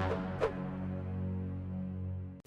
Thank you.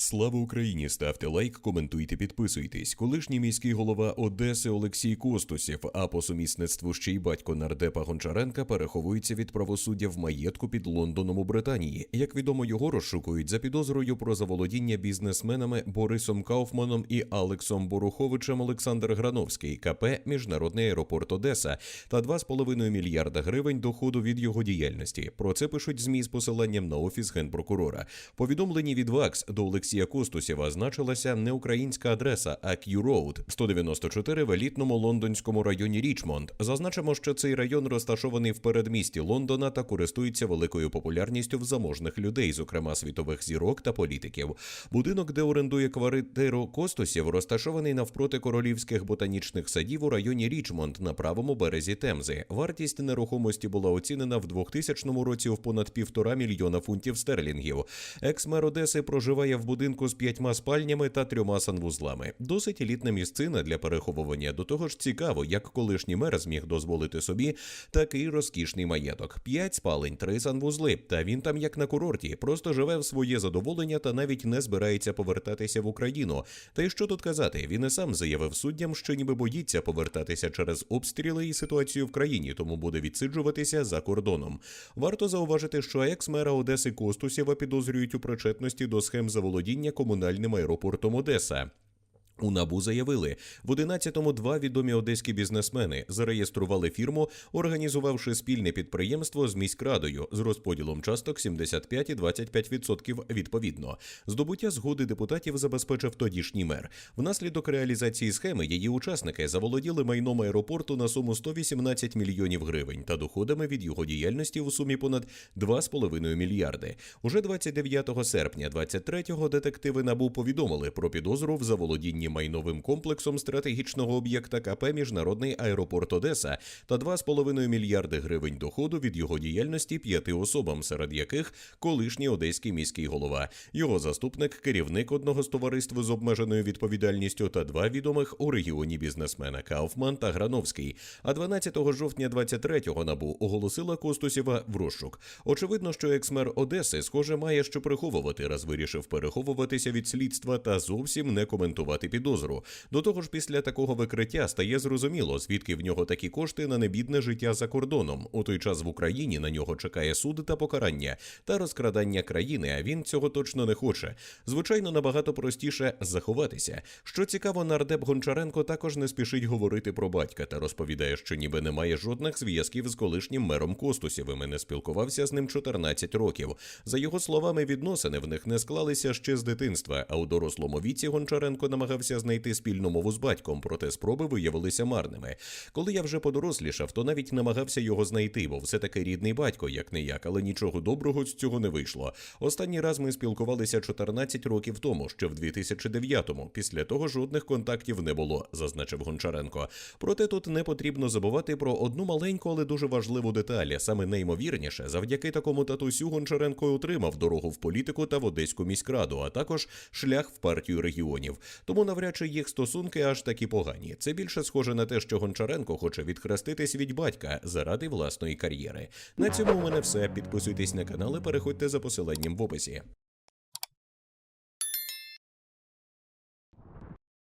Слава Україні! Ставте лайк, коментуйте, підписуйтесь. Колишній міський голова Одеси Олексій Костусєв, а по сумісництву ще й батько нардепа Гончаренка переховується від правосуддя в маєтку під Лондоном у Британії. Як відомо, його розшукують за підозрою про заволодіння бізнесменами Борисом Кауфманом і Алексом Боруховичем Олександр Грановський, КП Міжнародний аеропорт Одеса та 2,5 мільярда гривень доходу від його діяльності. Про це пишуть змі з посиланням на офіс генпрокурора. Повідомлені від ВАКС до Олексія Костусєва значилася не українська адреса, а Q-Road, 194 в елітному лондонському районі Річмонд. Зазначимо, що цей район розташований в передмісті Лондона та користується великою популярністю в заможних людей, зокрема світових зірок та політиків. Будинок, де орендує квартиру Костусєв, розташований навпроти королівських ботанічних садів у районі Річмонд на правому березі Темзи. Вартість нерухомості була оцінена в 2000 році в понад півтора мільйона фунтів стерлінгів. Екс-мер Одеси проживає в будинку з п'ятьма спальнями та трьома санвузлами. Досить елітна місцина для переховування. До того ж, цікаво, як колишній мер зміг дозволити собі такий розкішний маєток: п'ять спалень, три санвузли. Та він там як на курорті, просто живе в своє задоволення та навіть не збирається повертатися в Україну. Та й що тут казати? Він і сам заявив суддям, що ніби боїться повертатися через обстріли і ситуацію в країні, тому буде відсиджуватися за кордоном. Варто зауважити, що екс-мера Одеси Костусєва підозрюють у причетності до схем заволодіння комунальним аеропортом Одеса. У набу заявили, в 11-му два відомі одеські бізнесмени зареєстрували фірму, організувавши спільне підприємство з міськрадою з розподілом часток 75 і 25% відповідно. Здобуття згоди депутатів забезпечив тодішній мер. Внаслідок реалізації схеми її учасники заволоділи майном аеропорту на суму 118 мільйонів гривень та доходами від його діяльності у сумі понад 2,5 мільярди. Уже 29 серпня 23-го детективи набу повідомили про підозру в заволодінні майновим комплексом стратегічного об'єкта КП Міжнародний аеропорт Одеса та 2,5 мільярди гривень доходу від його діяльності п'яти особам, серед яких колишній одеський міський голова, його заступник, керівник одного з товариств з обмеженою відповідальністю та два відомих у регіоні бізнесмена Кауфман та Грановський. А 12 жовтня 23-го набу оголосила Костусєва в розшук. Очевидно, що екс-мер Одеси, схоже, має що приховувати, раз вирішив переховуватися від слідства та зовсім не коментувати підозру. До того ж, після такого викриття стає зрозуміло, звідки в нього такі кошти на небідне життя за кордоном. У той час в Україні на нього чекає суд та покарання та розкрадання країни. А він цього точно не хоче. Звичайно, набагато простіше заховатися. Що цікаво, нардеп Гончаренко також не спішить говорити про батька та розповідає, що ніби немає жодних зв'язків з колишнім мером Костусєвим і не спілкувався з ним 14 років. За його словами, відносини в них не склалися ще з дитинства. А у дорослому віці Гончаренко намагався знайти спільну мову з батьком, проте спроби виявилися марними. Коли я вже подорослішав, то навіть намагався його знайти, бо все таки рідний батько, як не як, але нічого доброго з цього не вийшло. Останній раз ми спілкувалися 14 років тому, ще в 2009-му. Після того жодних контактів не було, зазначив Гончаренко. Проте тут не потрібно забувати про одну маленьку, але дуже важливу деталь. Саме неймовірніше, завдяки такому татусю Гончаренко отримав дорогу в політику та в Одеську міськраду, а також шлях в партію регіонів. Тому навряд чи їх стосунки аж такі погані. Це більше схоже на те, що Гончаренко хоче відхреститись від батька заради власної кар'єри. На цьому у мене все. Підписуйтесь на канал і переходьте за посиланням в описі.